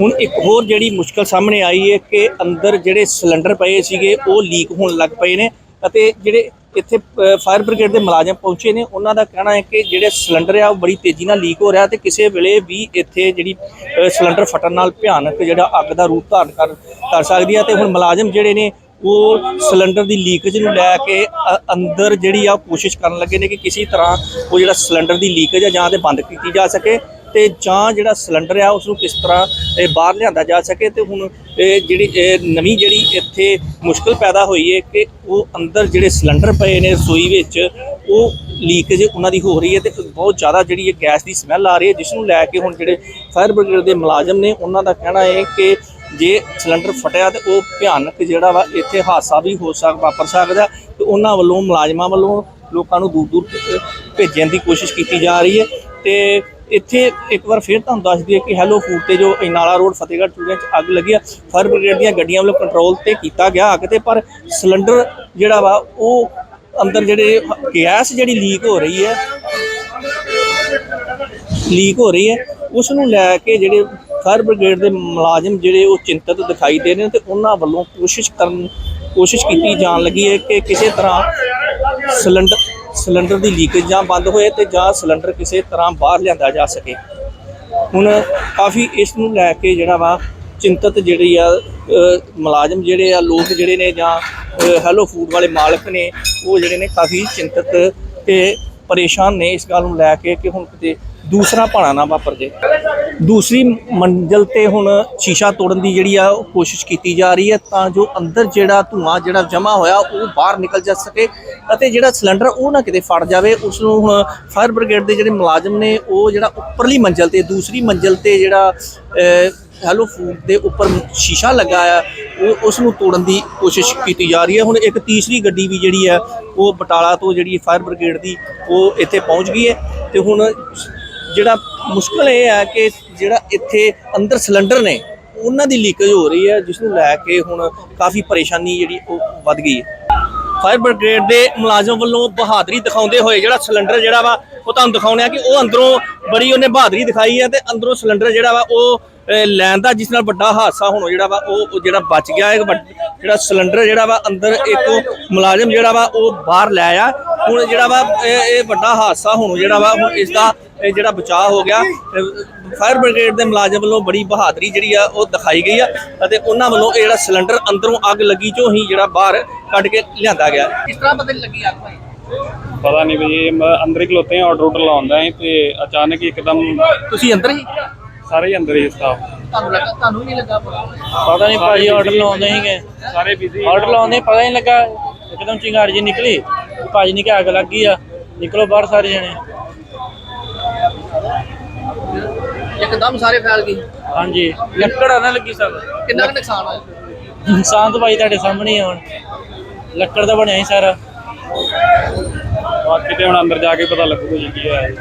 ਹੁਣ ਇੱਕ ਹੋਰ ਜਿਹੜੀ ਮੁਸ਼ਕਲ ਸਾਹਮਣੇ ਆਈ ਹੈ ਕਿ ਅੰਦਰ ਜਿਹੜੇ ਸਿਲੰਡਰ ਪਏ ਸੀਗੇ, ਉਹ ਲੀਕ ਹੋਣ ਲੱਗ ਪਏ ਨੇ ਅਤੇ ਜਿਹੜੇ ਇੱਥੇ ਫਾਇਰ ਬ੍ਰਿਗੇਡ ਦੇ ਮੁਲਾਜ਼ਮ ਪਹੁੰਚੇ ਨੇ, ਉਹਨਾਂ ਦਾ ਕਹਿਣਾ ਹੈ ਕਿ ਜਿਹੜੇ ਸਿਲੰਡਰ ਆ, ਉਹ ਬੜੀ ਤੇਜ਼ੀ ਨਾਲ ਲੀਕ ਹੋ ਰਿਹਾ ਤੇ ਕਿਸੇ ਵੇਲੇ ਵੀ ਇੱਥੇ ਜਿਹੜੀ ਸਿਲੰਡਰ ਫਟਣ ਨਾਲ ਭਿਆਨਕ ਜਿਹੜਾ ਅੱਗ ਦਾ ਰੂਪ ਧਾਰਨ ਕਰ ਕਰ ਸਕਦੀ ਹੈ ਤੇ ਹੁਣ ਮੁਲਾਜ਼ਮ ਜਿਹੜੇ ਨੇ ਉਹ ਸਿਲੰਡਰ ਦੀ ਲੀਕੇਜ ਨੂੰ ਲੈ ਕੇ, ਅ- ਅੰਦਰ ਜਿਹੜੀ ਆ ਉਹ ਕੋਸ਼ਿਸ਼ ਕਰਨ ਲੱਗੇ ਨੇ ਕਿ ਕਿਸੇ ਤਰ੍ਹਾਂ ਉਹ ਜਿਹੜਾ ਸਿਲੰਡਰ ਦੀ ਲੀਕੇਜ ਆ ਜਾਂ ਤੇ ਬੰਦ ਕੀਤੀ ਜਾ ਸਕੇ ਤੇ ਜਾਂ ਜਿਹੜਾ ਸਿਲੰਡਰ ਆ ਉਸ ਨੂੰ ਕਿਸ ਤਰ੍ਹਾਂ, ਇਹ ਬਾਹਰ ਲਿਆਂਦਾ ਜਾ ਸਕੇ ਤੇ ਹੁਣ ਇਹ ਜਿਹੜੀ, ਇਹ ਨਵੀਂ ਜਿਹੜੀ ਇੱਥੇ ਮੁਸ਼ਕਲ ਪੈਦਾ ਹੋਈ ਹੈ ਕਿ ਉਹ ਅੰਦਰ ਜਿਹੜੇ ਸਿਲੰਡਰ ਪਏ ਨੇ ਰਸੋਈ ਵਿੱਚ, ਉਹ ਲੀਕੇਜ ਉਹਨਾਂ ਦੀ ਹੋ ਰਹੀ ਹੈ ਤੇ ਬਹੁਤ ਜ਼ਿਆਦਾ ਜਿਹੜੀ ਇਹ ਗੈਸ ਦੀ ਸਮੈਲ ਆ ਰਹੀ ਹੈ ਜਿਸ ਨੂੰ ਲੈ ਕੇ ਹੁਣ ਜਿਹੜੇ ਫਾਇਰ ਬ੍ਰਿਗੇਡ ਦੇ ਮੁਲਾਜ਼ਮ ਨੇ ਉਹਨਾਂ ਦਾ ਕਹਿਣਾ ਹੈ ਕਿ ਜੇ ਸਿਲੰਡਰ ਫਟਿਆ ਤੇ ਉਹ ਭਿਆਨਕ ਜਿਹੜਾ ਵਾ ਇੱਥੇ ਹਾਦਸਾ ਵੀ ਹੋ ਸਕਦਾ ਵਾਪਰ ਸਕਦਾ ਤੇ ਉਹਨਾਂ ਵੱਲੋਂ, ਮੁਲਾਜ਼ਮਾਂ ਵੱਲੋਂ ਲੋਕਾਂ ਨੂੰ ਦੂਰ ਦੂਰ ਭੇਜਣ ਦੀ ਕੋਸ਼ਿਸ਼ ਕੀਤੀ ਜਾ ਰਹੀ ਹੈ। ਤੇ ਇੱਥੇ ਇੱਕ ਵਾਰ ਫਿਰ ਤੁਹਾਨੂੰ ਦੱਸ ਦਈਏ ਕਿ ਹੈਲੋ ਫੂਡ ਤੇ ਜੋ ਇਨਾਲਾ ਰੋਡ ਫਤਿਹਗੜ੍ਹ ਚੂੜੀਆਂ 'ਚ ਅੱਗ ਲੱਗੀ ਆ ਫਾਇਰ ਬ੍ਰਿਗੇਡ ਦੀਆਂ ਗੱਡੀਆਂ ਵੱਲੋਂ ਕੰਟਰੋਲ ਤੇ ਕੀਤਾ ਗਿਆ ਅੱਗ ਤੇ, ਪਰ ਸਿਲੰਡਰ ਜਿਹੜਾ ਵਾ ਉਹ ਅੰਦਰ ਜਿਹੜੇ ਗੈਸ ਜਿਹੜੀ ਲੀਕ ਹੋ ਰਹੀ ਹੈ ਲੀਕ ਹੋ ਰਹੀ ਹੈ ਉਸ ਨੂੰ ਲੈ ਕੇ ਜਿਹੜੇ ਫਾਇਰ ਬ੍ਰਿਗੇਡ ਦੇ ਮੁਲਾਜ਼ਮ ਜਿਹੜੇ ਉਹ ਚਿੰਤਤ ਦਿਖਾਈ ਦੇ ਰਹੇ ਨੇ ਤੇ ਉਹਨਾਂ ਵੱਲੋਂ ਕੋਸ਼ਿਸ਼ ਕਰਨ, ਕੋਸ਼ਿਸ਼ ਕੀਤੀ ਜਾਣ ਲੱਗੀ ਹੈ ਕਿ ਕਿਸੇ ਤਰ੍ਹਾਂ ਸਿਲੰਡਰ ਸਿਲੰਡਰ ਦੀ ਲੀਕੇਜ ਜਾਂ ਬੰਦ ਹੋਏ ਤੇ ਜਾਂ ਸਿਲੰਡਰ ਕਿਸੇ ਤਰ੍ਹਾਂ ਬਾਹਰ ਲਿਆਂਦਾ ਜਾ ਸਕੇ। ਹੁਣ ਕਾਫੀ ਇਸ ਨੂੰ ਲੈ ਕੇ ਜਿਹੜਾ ਵਾ ਚਿੰਤਤ ਜਿਹੜੀ ਆ ਮੁਲਾਜ਼ਮ ਜਿਹੜੇ ਆ, ਲੋਕ ਜਿਹੜੇ ਨੇ ਜਾਂ ਹੈਲੋ ਫੂਡ ਵਾਲੇ ਮਾਲਕ ਨੇ, ਉਹ ਜਿਹੜੇ ਨੇ ਕਾਫੀ ਚਿੰਤਤ ਤੇ ਪਰੇਸ਼ਾਨ ਨੇ ਇਸ ਗੱਲ ਨੂੰ ਲੈ ਕੇ ਕਿ ਹੁਣ ਕਿਤੇ ਦੂਸਰਾ ਭਾਣਾ ਨਾ ਵਾਪਰ ਜੇ। ਦੂਸਰੀ ਮੰਜ਼ਲ ਤੇ ਹੁਣ ਸ਼ੀਸ਼ਾ ਤੋੜਨ ਦੀ ਜਿਹੜੀ ਆ ਉਹ ਕੋਸ਼ਿਸ਼ ਕੀਤੀ ਜਾ ਰਹੀ ਹੈ ਤਾਂ ਜੋ ਅੰਦਰ ਜਿਹੜਾ ਧੂਆਂ ਜਿਹੜਾ ਜਮਾ ਹੋਇਆ ਉਹ ਬਾਹਰ ਨਿਕਲ ਜਾ ਸਕੇ ਅਤੇ ਜਿਹੜਾ ਸਿਲੰਡਰ ਉਹ ਨਾ ਕਿਤੇ ਫਟ ਜਾਵੇ, ਉਸ ਨੂੰ ਹੁਣ ਫਾਇਰ ਬ੍ਰਿਗੇਡ ਦੇ ਜਿਹੜੇ ਮੁਲਾਜ਼ਮ ਨੇ ਉਹ ਜਿਹੜਾ ਉੱਪਰਲੀ ਮੰਜ਼ਲ ਤੇ, ਦੂਸਰੀ ਮੰਜ਼ਲ ਤੇ ਜਿਹੜਾ ਹੈਲੋ ਫੂਡ ਦੇ ਉੱਪਰ ਸ਼ੀਸ਼ਾ ਲੱਗਾ ਆ, ਉਹ ਉਸ ਨੂੰ ਤੋੜਨ ਦੀ ਕੋਸ਼ਿਸ਼ ਕੀਤੀ ਜਾ ਰਹੀ ਹੈ। ਹੁਣ ਇੱਕ ਤੀਸਰੀ ਗੱਡੀ ਵੀ ਜਿਹੜੀ ਆ ਉਹ ਬਟਾਲਾ ਤੋਂ ਜਿਹੜੀ ਫਾਇਰ ਬ੍ਰਿਗੇਡ ਦੀ ਉਹ ਇੱਥੇ ਪਹੁੰਚ ਗਈ ਹੈ ਤੇ ਹੁਣ ਜਿਹੜਾ ਮੁਸ਼ਕਲ ਇਹ ਹੈ ਕਿ ਜਿਹੜਾ ਇੱਥੇ ਅੰਦਰ ਸਿਲੰਡਰ ਨੇ, ਉਹਨਾਂ ਦੀ ਲੀਕੇਜ ਹੋ ਰਹੀ ਹੈ ਜਿਸ ਨੂੰ ਲੈ ਕੇ ਹੁਣ ਕਾਫੀ ਪਰੇਸ਼ਾਨੀ ਜਿਹੜੀ ਉਹ ਵੱਧ ਗਈ ਹੈ। ਫਾਇਰ ਬ੍ਰਿਗੇਡ ਦੇ ਮੁਲਾਜ਼ਮ ਵੱਲੋਂ ਬਹਾਦਰੀ ਦਿਖਾਉਂਦੇ ਹੋਏ ਜਿਹੜਾ ਸਿਲੰਡਰ ਜਿਹੜਾ ਵਾ, ਉਹ ਤੁਹਾਨੂੰ ਦਿਖਾਉਂਦੇ ਆ ਕਿ ਉਹ ਅੰਦਰੋਂ ਬੜੀ ਉਹਨੇ ਬਹਾਦਰੀ ਦਿਖਾਈ ਹੈ ਤੇ ਅੰਦਰੋਂ ਸਿਲੰਡਰ ਜਿਹੜਾ ਵਾ, ਉਹ ਲੈਣ ਦਾ ਜਿਸ ਨਾਲ ਵੱਡਾ ਹਾਦਸਾ ਹੋਣੋਂ ਜਿਹੜਾ ਵਾ, ਉਹ ਜਿਹੜਾ ਬਚ ਗਿਆ ਹੈ ਜਿਹੜਾ ਸਿਲੰਡਰ ਜਿਹੜਾ ਵਾ, ਅੰਦਰ ਇੱਕ ਮੁਲਾਜ਼ਮ ਜਿਹੜਾ ਵਾ, ਉਹ ਬਾਹਰ ਲੈ ਆ ਹੁਣ ਜਿਹੜਾ ਵਾ, ਇਹ ਇਹ ਵੱਡਾ ਹਾਦਸਾ ਹੋਣੋਂ ਜਿਹੜਾ ਵਾ, ਹੁਣ ਇਸ ਦਾ ਇਹ ਜਿਹੜਾ ਬਚਾਅ ਹੋ ਗਿਆ ਫਾਇਰ ਬ੍ਰਿਗੇਡ ਦੇ ਮੁਲਾਜ਼ਮ ਵੱਲੋਂ ਬੜੀ ਬਹਾਦਰੀ ਜਿਹੜੀ ਆ ਉਹ ਦਿਖਾਈ ਗਈ ਆ ਅਤੇ ਉਹਨਾਂ ਵੱਲੋਂ ਇਹ ਜਿਹੜਾ ਸਿਲੰਡਰ ਅੰਦਰੋਂ ਅੱਗ ਲੱਗੀ ਚੋਂ ਹੀ ਜਿਹੜਾ ਬਾਹਰ ਕੱਢ ਕੇ ਲਿਆਂਦਾ ਗਿਆ। ਕਿਸ ਤਰ੍ਹਾਂ ਪਤਾ ਲੱਗੀ ਅੱਗ ਭਾਈ? ਪਤਾ ਨਹੀਂ ਵੀ ਇਹ ਮੈਂ ਅੰਦਰ ਹੀ ਖਲੋਤੇ ਆ ਆਰਡਰ ਆਰਡਰ ਲਾਉਂਦਾ ਹੈ ਤੇ ਅਚਾਨਕ ਹੀ ਇੱਕਦਮ ਤੁਸੀਂ ਅੰਦਰ ਹੀ? ਸਾਰੇ ਹੀ ਅੰਦਰ ਹੀ ਸਟਾਫ ਤੁਹਾਨੂੰ ਲੱਗਾ ਤੁਹਾਨੂੰ ਨਹੀਂ ਲੱਗਾ ਪਤਾ? ਪਤਾ ਨਹੀਂ ਭਾਜੀ ਆਰਡਰ ਲਾਉਂਦੇ ਸੀਗੇ। ਸਾਰੇ ਬਿਜ਼ੀ ਆਰਡਰ ਲਾਉਂਦੇ ਪਤਾ ਨਹੀਂ ਲੱਗਾ ਇੱਕਦਮ ਚਿੰਗਾੜ ਜੀ ਨਿਕਲੀ ਭਾਜੀ ਨੇ ਕਿਹਾ ਅੱਗ ਲੱਗ ਗਈ ਆ ਨਿਕਲੋ ਬਾਹਰ ਸਾਰੇ ਜਣੇ। ਇੱਕਦਮ ਸਾਰੇ ਫੈਲ ਗਏ? ਹਾਂਜੀ। ਲੱਕੜ ਆ ਨਾ ਲੱਗੀ ਸਭ। ਕਿੰਨਾ ਕੁ ਨੁਕਸਾਨ ਹੋਇਆ? ਇਨਸਾਨ ਤਾਂ ਭਾਈ ਤੁਹਾਡੇ ਸਾਹਮਣੇ ਹੀ ਆ ਹੁਣ। ਲੱਕੜ ਦਾ ਬਣਿਆ ਹੀ ਸਾਰਾ। ਬਾਕੀ ਤੇ ਹੁਣ ਅੰਦਰ ਜਾ ਕੇ ਪਤਾ ਲੱਗੂਗਾ ਜੀ ਕੀ ਹੋਇਆ। ਜੀ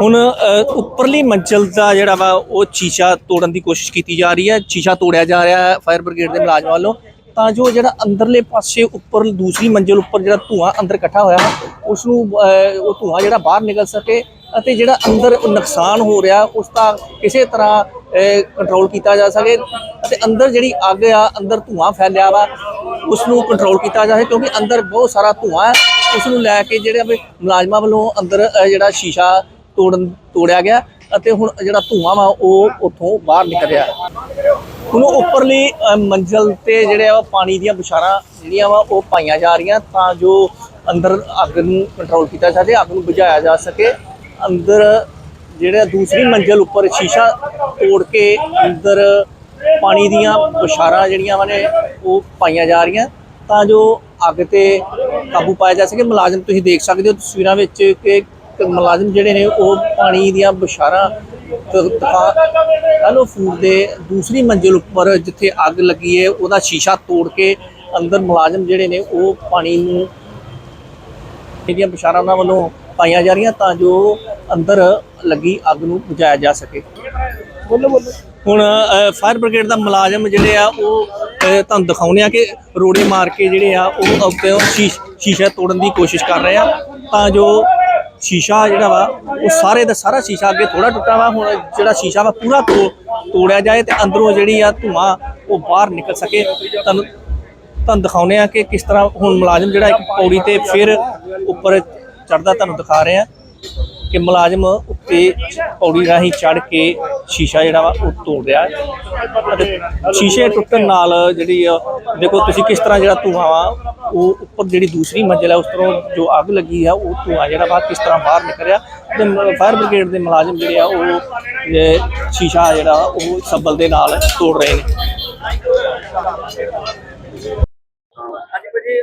ਹੁਣ ਅ, ਉੱਪਰਲੀ ਮੰਜ਼ਲ ਦਾ ਜਿਹੜਾ ਵਾ ਉਹ ਸ਼ੀਸ਼ਾ ਤੋੜਨ ਦੀ ਕੋਸ਼ਿਸ਼ ਕੀਤੀ ਜਾ ਰਹੀ ਹੈ। ਸ਼ੀਸ਼ਾ ਤੋੜਿਆ ਜਾ ਰਿਹਾ ਹੈ ਫਾਇਰ ਬ੍ਰਿਗੇਡ ਦੇ ਮੁਲਾਜ਼ਮਾਂ ਵੱਲੋਂ। ਤਾਂ ਜੋ ਜਿਹੜਾ ਅੰਦਰਲੇ ਪਾਸੇ ਉੱਪਰ ਦੂਸਰੀ ਮੰਜ਼ਲ ਉੱਪਰ ਜਿਹੜਾ ਧੂਆਂ ਅੰਦਰ ਇਕੱਠਾ ਹੋਇਆ ਉਸ ਨੂੰ ਅ, ਉਹ ਧੂਆਂ ਜਿਹੜਾ ਬਾਹਰ ਨਿਕਲ ਸਕੇ। ਅਤੇ ਜਿਹੜਾ ਅੰਦਰ ਨੁਕਸਾਨ ਹੋ ਰਿਹਾ ਉਸ ਦਾ ਕਿਸੇ ਤਰ੍ਹਾਂ ਕੰਟਰੋਲ ਕੀਤਾ ਜਾ ਸਕੇ ਅਤੇ ਅੰਦਰ ਜਿਹੜੀ ਅੱਗ ਆ ਅੰਦਰ ਧੂਆਂ ਫੈਲਿਆ ਵਾ ਉਸ ਨੂੰ ਕੰਟਰੋਲ ਕੀਤਾ ਜਾਵੇ ਕਿਉਂਕਿ ਅੰਦਰ ਬਹੁਤ ਸਾਰਾ ਧੂਆਂ ਹੈ। ਉਸ ਨੂੰ ਲੈ ਕੇ ਜਿਹੜੇ ਵੀ ਮੁਲਾਜ਼ਮਾਂ ਵੱਲੋਂ ਅੰਦਰ ਜਿਹੜਾ ਸ਼ੀਸ਼ਾ ਤੋੜਨ ਤੋੜਿਆ ਗਿਆ ਅਤੇ ਹੁਣ ਜਿਹੜਾ ਧੂਆਂ ਵਾ ਉਹ ਉੱਥੋਂ ਬਾਹਰ ਨਿਕਲਿਆ। ਰਿਹਾ ਹੁਣ ਉੱਪਰਲੀ ਅ, ਮੰਜ਼ਲ ਤੇ ਜਿਹੜੇ ਆ ਪਾਣੀ ਦੀਆਂ ਬੁਸ਼ਾਰਾਂ ਜਿਹੜੀਆਂ ਵਾ ਉਹ ਪਾਈਆਂ ਜਾ ਰਹੀਆਂ ਤਾਂ ਜੋ ਅੰਦਰ ਅੱਗ ਨੂੰ ਕੰਟਰੋਲ ਕੀਤਾ ਜਾ ਸਕੇ ਅੱਗ ਨੂੰ ਬੁਝਾਇਆ ਜਾ ਸਕੇ। ਅੰਦਰ ਜਿਹੜਾ ਦੂਸਰੀ ਮੰਜ਼ਲ ਉੱਪਰ ਸ਼ੀਸ਼ਾ ਤੋੜ ਕੇ ਅੰਦਰ ਪਾਣੀ ਦੀਆਂ ਬੁਛਾਰਾਂ ਜਿਹੜੀਆਂ ਵਾ ਨੇ ਉਹ ਪਾਈਆਂ ਜਾ ਰਹੀਆਂ। ਤਾਂ ਜੋ ਅੱਗ ਤੇ ਕਾਬੂ ਪਾਇਆ ਜਾ ਸਕੇ। ਮੁਲਾਜ਼ਮ ਤੁਸੀਂ ਦੇਖ ਸਕਦੇ ਹੋ ਤਸਵੀਰਾਂ ਵਿੱਚ ਕਿ ਮੁਲਾਜ਼ਮ ਜਿਹੜੇ ਨੇ ਉਹ ਪਾਣੀ ਦੀਆਂ ਬੁਛਾਰਾਂ ਹੈਲੋ ਫੂਡ ਦੇ ਦੂਸਰੀ ਮੰਜ਼ਿਲ ਉੱਪਰ ਜਿੱਥੇ ਅੱਗ ਲੱਗੀ ਹੈ ਉਹਦਾ ਸ਼ੀਸ਼ਾ ਤੋੜ ਕੇ ਅੰਦਰ ਮੁਲਾਜ਼ਮ ਜਿਹੜੇ ਨੇ ਉਹ ਪਾਣੀ ਨੂੰ ਇਹਦੀਆਂ ਬੁਛਾਰਾਂ ਉਹਨਾਂ ਵੱਲੋਂ ਪਾਈਆਂ ਜਾ ਰਹੀਆਂ ਤਾਂ ਜੋ ਅੰਦਰ ਲੱਗੀ ਅੱਗ ਨੂੰ ਬੁਝਾਇਆ ਜਾ ਸਕੇ। ਹੁਣ ਫਾਇਰ ਬ੍ਰਿਗੇਡ ਦਾ ਮੁਲਾਜ਼ਮ ਜਿਹੜੇ ਆ ਉਹ ਤੁਹਾਨੂੰ ਦਿਖਾਉਂਦੇ ਆ ਕਿ ਰੋੜੇ ਮਾਰ ਕੇ ਜਿਹੜੇ ਆ ਉਹ ਉੱਤੇ ਸ਼ੀਸ਼- ਤੋੜਨ ਦੀ ਕੋਸ਼ਿਸ਼ ਕਰ ਰਹੇ ਆ। ਤਾਂ ਜੋ ਸ਼ੀਸ਼ਾ ਜਿਹੜਾ ਵਾ ਉਹ ਸਾਰੇ ਦਾ ਸਾਰਾ ਸ਼ੀਸ਼ਾ ਅੱਗੇ ਥੋੜਾ ਟੁੱਟਾ ਵਾ। ਹੁਣ ਜਿਹੜਾ ਸ਼ੀਸ਼ਾ ਵਾ ਪੂਰਾ ਤੋੜਿਆ ਜਾਏ ਤੇ ਅੰਦਰੋਂ ਜਿਹੜੀ ਆ ਧੂਆਂ ਉਹ ਬਾਹਰ ਨਿਕਲ ਸਕੇ। ਤੁਹਾਨੂੰ ਤੁਹਾਨੂੰ ਦਿਖਾਉਂਦੇ ਆ ਕਿ ਕਿਸ ਤਰ੍ਹਾਂ ਹੁਣ ਮੁਲਾਜ਼ਮ ਜਿਹੜਾ ਇੱਕ ਪੌੜੀ ਤੇ ਫਿਰ ਉੱਪਰ ਚੜਦਾ ਤੁਹਾਨੂੰ ਦਿਖਾ ਰਹੇ ਆ ਕਿ ਮੁਲਾਜ਼ਮ ਉੱਤੇ ਪੌੜੀ ਰਾਹੀਂ ਚੜ ਕੇ ਸ਼ੀਸ਼ਾ ਜਿਹੜਾ ਵਾ ਉਹ ਤੋੜ ਰਿਹਾ ਹੈ। ਅਤੇ ਸ਼ੀਸ਼ੇ ਟੁੱਟਣ ਨਾਲ ਜਿਹੜੀ ਆ, ਦੇਖੋ ਤੁਸੀਂ ਕਿਸ ਤਰ੍ਹਾਂ ਜਿਹੜਾ ਧੂਆਂ ਵਾ, ਉਹ ਉੱਪਰ ਜਿਹੜੀ ਦੂਸਰੀ ਮੰਜ਼ਿਲ ਹੈ, ਉਸ ਤੋਂ ਜੋ ਅੱਗ ਲੱਗੀ ਆ, ਉਹ ਧੂਆਂ ਜਿਹੜਾ ਵਾ ਕਿਸ ਤਰ੍ਹਾਂ ਬਾਹਰ ਨਿਕਲ ਰਿਹਾ। ਤੇ ਫਾਇਰ ਬ੍ਰਿਗੇਡ ਦੇ ਮੁਲਾਜ਼ਮ ਜਿਹੜੇ ਆ, ਉਹ ਸ਼ੀਸ਼ਾ ਜਿਹੜਾ ਵਾ, ਉਹ ਸੱਬਲ ਦੇ ਨਾਲ ਤੋੜ ਰਹੇ ਨੇ। ਅੱਜ ਵਜੇ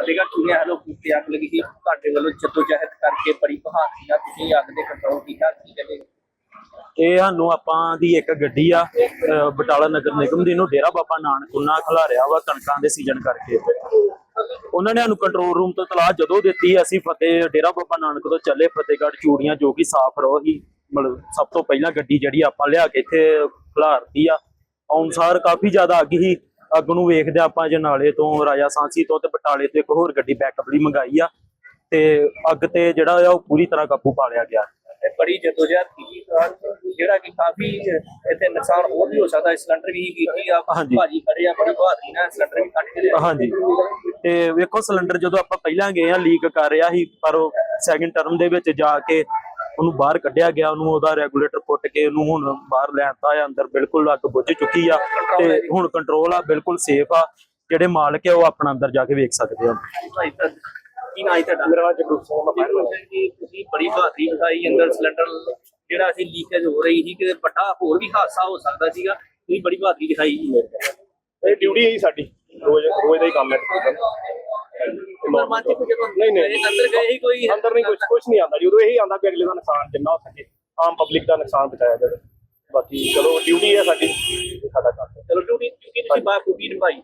ਫਤਿਹਗੜ੍ਹ ਚੂੜੀਆਂ ਹੈਲੋ ਤੇ ਅੱਗ ਲੱਗੀ ਸੀ, ਤੁਹਾਡੇ ਵੱਲੋਂ ਜੱਦੋ ਕਰਕੇ ਬੜੀ ਬਹਾਦਰੀ ਨਾਲ ਤੁਸੀਂ ਅੱਗ ਦੇ ਕੰਟਰੋਲ ਕੀਤਾ, ਕੀ ਕਹਿੰਦੇ? ਇਹ ਸਾਨੂੰ ਆਪਾਂ ਦੀ ਇੱਕ ਗੱਡੀ ਆ, ਅਹ, ਬਟਾਲਾ ਨਗਰ ਨਿਗਮ ਦੀ ਨੂੰ ਡੇਰਾ ਬਾਬਾ ਨਾਨਕ, ਉਹਨਾਂ ਖਿਲਾਰਿਆ ਵਾ ਕਣਕਾਂ ਦੇ ਸੀਜ਼ਨ ਕਰਕੇ। ਉਹਨਾਂ ਨੇ ਸਾਨੂੰ ਕੰਟਰੋਲ ਰੂਮ ਤੋਂ ਤਲਾਹ ਜਦੋਂ ਦਿੱਤੀ, ਅਸੀਂ ਫਤਿਹ, ਡੇਰਾ ਬਾਬਾ ਨਾਨਕ ਤੋਂ ਚੱਲੇ, ਫਤਿਹਗੜ੍ਹ ਚੂੜੀਆਂ, ਜੋ ਕਿ ਸਾਫ਼ ਰੋ ਹੀ ਮਤਲਬ ਸਭ ਤੋਂ ਪਹਿਲਾਂ ਗੱਡੀ ਜਿਹੜੀ ਆਪਾਂ ਲਿਆ ਕੇ ਇੱਥੇ ਖਿਲਾਰਤੀ ਆ ਅਨੁਸਾਰ ਕਾਫੀ ਜ਼ਿਆਦਾ ਅੱਗ ਸੀ ਅੱਗ ਨੂੰ ਵੇਖਦੇ ਆਪਾਂ ਜਨਾਲੇ ਤੋਂ ਰਾਜਾ ਸਾਂਸੀ ਤੋਂ ਤੇ ਬਟਾਲੇ ਤੋਂ ਇੱਕ ਹੋਰ ਗੱਡੀ ਬੈਕਅਪ ਲਈ ਮੰਗਾਈ ਆ। ਤੇ ਅੱਗ ਤੇ ਜਿਹੜਾ ਆ ਉਹ ਪੂਰੀ ਤਰ੍ਹਾਂ ਕਾਬੂ ਪਾ ਲਿਆ ਗਿਆ। ਬੜੀ ਜਦੋਜਹਿਦ ਕੀਤੀ ਜਿਹੜਾ ਕਿ ਕਾਫੀ ਇੱਥੇ ਨੁਕਸਾਨ ਹੋਰ ਵੀ ਹੋ ਸਕਦਾ ਸਿਲੰਡਰ ਵੀ ਕੀਤੀ ਆ। ਭਾਜੀ ਖੜੇ ਆ ਬੜੀ ਬਹਾਦਰੀ ਨਾਲ ਸਿਲੰਡਰ ਵੀ ਕੱਢ ਕੇ ਲਿਆ ਹਾਂਜੀ। ਤੇ ਵੇਖੋ ਸਿਲੰਡਰ ਜਦੋਂ ਆਪਾਂ ਪਹਿਲਾਂ ਗਏ ਆ ਲੀਕ ਕਰ ਰਿਹਾ ਸੀ ਪਰ ਉਹ ਸੈਕਿੰਡ ਟਰਮ ਦੇ ਵਿੱਚ ਜਾ ਕੇ ਉਹਨੂੰ ਬਾਹਰ ਕੱਢਿਆ ਗਿਆ ਉਹਨੂੰ ਉਹਦਾ ਰੈਗੂਲੇਟਰ ਪੁੱਟ ਕੇ ਉਹਨੂੰ ਹੁਣ ਬਾਹਰ ਲੈਣਤਾ ਆ ਅੰਦਰ ਬਿਲਕੁਲ ਅੱਗ ਬੁੱਝ ਚੁੱਕੀ ਆ ਤੇ ਹੁਣ ਕੰਟਰੋਲ ਆ ਬਿਲਕੁਲ ਸੇਫ ਆ ਜਿਹੜੇ ਮਾਲਕ ਆ ਉਹ ਆਪਣਾ ਅੰਦਰ ਜਾ ਕੇ ਵੇਖ ਸਕਦੇ ਆ। ਭਾਈ ਤਾਂ ਕੀ ਨਾਂ ਹੈ ਤੁਹਾਡਾ? ਮੇਰਾ ਨਾਮ ਜਗਰੂਪ ਸਿੰਘ ਮੈਂ ਕਿ ਤੁਸੀਂ ਬੜੀ ਬਹਾਦਰੀ ਦਿਖਾਈ ਅੰਦਰ ਸਿਲੰਡਰ ਜਿਹੜਾ ਸੀ ਲੀਕੇਜ ਹੋ ਰਹੀ ਸੀ ਕਿ ਵੱਡਾ ਹੋਰ ਵੀ ਹਾਦਸਾ ਹੋ ਸਕਦਾ ਸੀਗਾ ਤੁਸੀਂ ਬੜੀ ਬਹਾਦਰੀ ਦਿਖਾਈ। ਇਹ ਡਿਊਟੀ ਹੈ ਜੀ ਸਾਡੀ ਰੋਜ਼ ਰੋਜ਼ ਦਾ ਹੀ ਕੰਮ ਹੈ। ਤਕਰੀਬਨ ਮਰਮਾਂਚੀ ਕੋ ਜਦੋਂ ਨਹੀਂ ਨਹੀਂ। ਅੰਦਰ ਗਏ ਹੀ ਕੋਈ ਅੰਦਰ ਨਹੀਂ ਕੁਝ ਕੁਝ ਨਹੀਂ ਆਉਂਦਾ ਜੀ। ਉਦੋਂ ਇਹੀ ਆਉਂਦਾ ਕਿ ਅਗਲੇ ਦਾ ਨੁਕਸਾਨ ਜਿੰਨਾ ਹੋ ਸਕੇ ਆਮ ਪਬਲਿਕ ਦਾ ਨੁਕਸਾਨ ਬਚਾਇਆ ਜਾਵੇ। ਬਾਕੀ ਚਲੋ ਡਿਊਟੀ ਹੈ ਸਾਡੀ। ਸਾਡਾ ਕੰਮ ਚਲੋ ਡਿਊਟੀ ਡਿਊਟੀ ਤੁਸੀਂ ਬਾਖੂਬੀ ਨਿਭਾਈ।